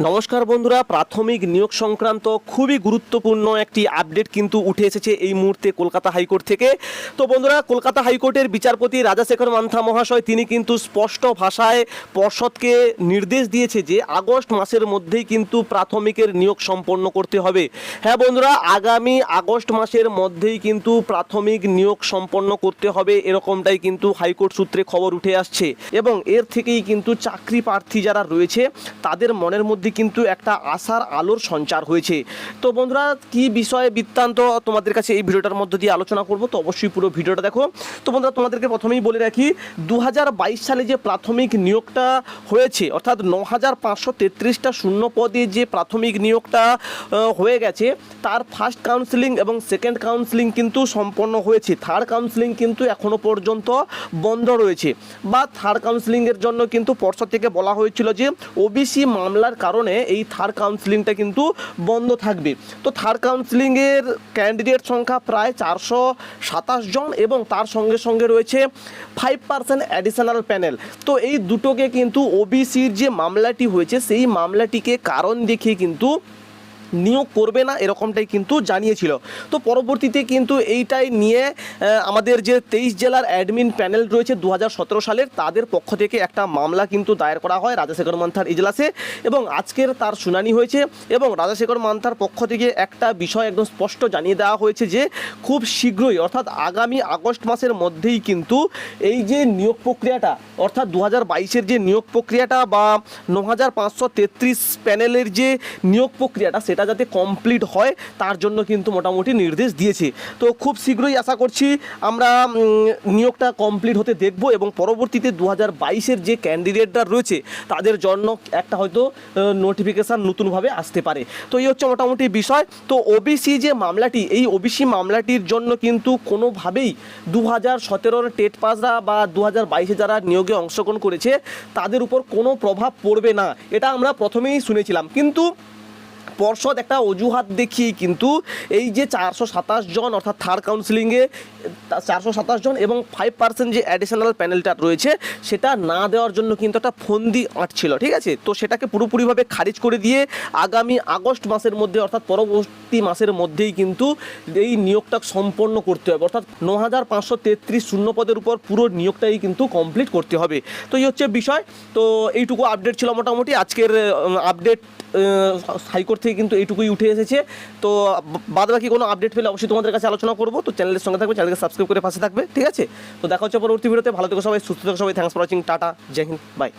নমস্কার বন্ধুরা, প্রাথমিক নিয়োগ সংক্রান্ত খুবই গুরুত্বপূর্ণ একটি আপডেট কিন্তু উঠে এসেছে এই মুহূর্তে কলকাতা হাইকোর্ট থেকে। তো বন্ধুরা, কলকাতা হাইকোর্টের বিচারপতি রাজাশেখর মান্থা মহাশয়, তিনি কিন্তু স্পষ্ট ভাষায় পর্ষদকে নির্দেশ দিয়েছে যে, আগস্ট মাসের মধ্যেই কিন্তু প্রাথমিকের নিয়োগ সম্পন্ন করতে হবে। হ্যাঁ বন্ধুরা, আগামী আগস্ট মাসের মধ্যেই কিন্তু প্রাথমিক নিয়োগ সম্পন্ন করতে হবে এরকমটাই কিন্তু হাইকোর্ট সূত্রে খবর উঠে আসছে। এবং এর থেকেই কিন্তু চাকরি প্রার্থী যারা রয়েছে, তাদের মনের মধ্যে কিন্তু একটা আশার আলোর সঞ্চার হয়েছে। তো বন্ধুরা, কি বিষয়ে বৃত্তান্ত তোমাদের কাছে এই ভিডিওটার মধ্যে দিয়ে আলোচনা করব, তো অবশ্যই পুরো ভিডিওটা দেখো। তো বন্ধুরা, তোমাদেরকে প্রথমেই বলে রাখি দু হাজার বাইশ সালে যে প্রাথমিক নিয়োগটা হয়েছে, অর্থাৎ ন হাজার পাঁচশো তেত্রিশটা শূন্য পদে যে প্রাথমিক নিয়োগটা হয়ে গেছে, তার ফার্স্ট কাউন্সিলিং এবং সেকেন্ড কাউন্সিলিং কিন্তু সম্পন্ন হয়েছে। থার্ড কাউন্সিলিং কিন্তু এখনও পর্যন্ত বন্ধ রয়েছে। বা থার্ড কাউন্সিলিংয়ের জন্য কিন্তু পর্ষদ থেকে বলা হয়েছিল যে, ওবিসি মামলার কারণে এই থার্ড কাউন্সিলিংটা কিন্তু বন্ধ থাকবে। তো থার্ড কাউন্সিলিংয়ের ক্যান্ডিডেট সংখ্যা প্রায় চারশো সাতাশ জন এবং তার সঙ্গে সঙ্গে রয়েছে ফাইভ পার্সেন্ট অ্যাডিশনাল প্যানেল তো এই দুটোকে কিন্তু ওবিসির যে মামলাটি হয়েছে, সেই মামলাটিকে কারণ দেখিয়ে কিন্তু নিয়োগ করবে না, এরকমটাই কিন্তু জানিয়েছিল। তো পরবর্তীতে কিন্তু এইটাই নিয়ে আমাদের যে তেইশ জেলার অ্যাডমিন প্যানেল রয়েছে দু হাজার সতেরো সালের, তাদের পক্ষ থেকে একটা মামলা কিন্তু দায়ের করা হয় রাজাশেখর মান্থার ইজলাসে এবং আজকের তার শুনানি হয়েছে এবং রাজাশেখর মান্থার পক্ষ থেকে একটা বিষয় একদম স্পষ্ট জানিয়ে দেওয়া হয়েছে যে, খুব শীঘ্রই, অর্থাৎ আগামী আগস্ট মাসের মধ্যেই কিন্তু এই যে নিয়োগ প্রক্রিয়াটা, অর্থাৎ দু হাজার যে নিয়োগ প্রক্রিয়াটা বা ন প্যানেলের যে নিয়োগ প্রক্রিয়াটা, সেটা যাতে কমপ্লিট হয়, তার জন্য কিন্তু মোটামুটি নির্দেশ দিয়েছে। তো খুব শীঘ্রই আশা করছি আমরা নিয়োগটা কমপ্লিট হতে দেখব এবং পরবর্তীতে দু হাজার বাইশের যে ক্যান্ডিডেটরা রয়েছে, তাদের জন্য একটা হয়তো নোটিফিকেশান নতুনভাবে আসতে পারে। তো এই হচ্ছে মোটামুটি বিষয়। তো ওবিসি যে মামলাটি, এই ওবিসি মামলাটির জন্য কিন্তু কোনোভাবেই দু হাজার সতেরোর টেট পাসরা বা দু হাজার বাইশে যারা নিয়োগে অংশগ্রহণ করেছে, তাদের উপর কোনো প্রভাব পড়বে না। এটা আমরা প্রথমেই শুনেছিলাম। কিন্তু পর্ষদ একটা অজুহাত দেখিয়ে কিন্তু এই যে চারশো সাতাশ জন, অর্থাৎ থার্ড কাউন্সিলিংয়ে চারশো সাতাশ জন এবং ফাইভ পার্সেন্ট যে অ্যাডিশনাল প্যানেলটা রয়েছে, সেটা না দেওয়ার জন্য কিন্তু একটা ফন্দি আঁটছিল ঠিক আছে? তো সেটাকে পুরোপুরিভাবে খারিজ করে দিয়ে আগামী আগস্ট মাসের মধ্যে, অর্থাৎ পরবর্তী মাসের মধ্যেই কিন্তু এই নিয়োগটা সম্পন্ন করতে হবে। অর্থাৎ ন হাজার পাঁচশো তেত্রিশ শূন্য পদের উপর পুরো নিয়োগটাই কিন্তু কমপ্লিট করতে হবে। তো এই হচ্ছে বিষয়। তো এইটুকু আপডেট ছিল মোটামুটি। আজকের আপডেট হাইকোর্ট থেকে কিন্তু এইটুকুই উঠে এসেছে। তো বাদ বাকি কোনো আপডেট পেলে অবশ্যই তোমাদের কাছে আলোচনা করব। তো চ্যানেলের সঙ্গে থাকবে চ্যানেলকে সাবস্ক্রাইব করে পাশে থাকবে, ঠিক আছে? তো দেখা হচ্ছে পরবর্তী ভিডিওতে ভালো থেকো সবাই, সুস্থ থেকো সবাই থ্যাংকস ফর ওয়াচিং টাটা, জয় হিন্দ বাই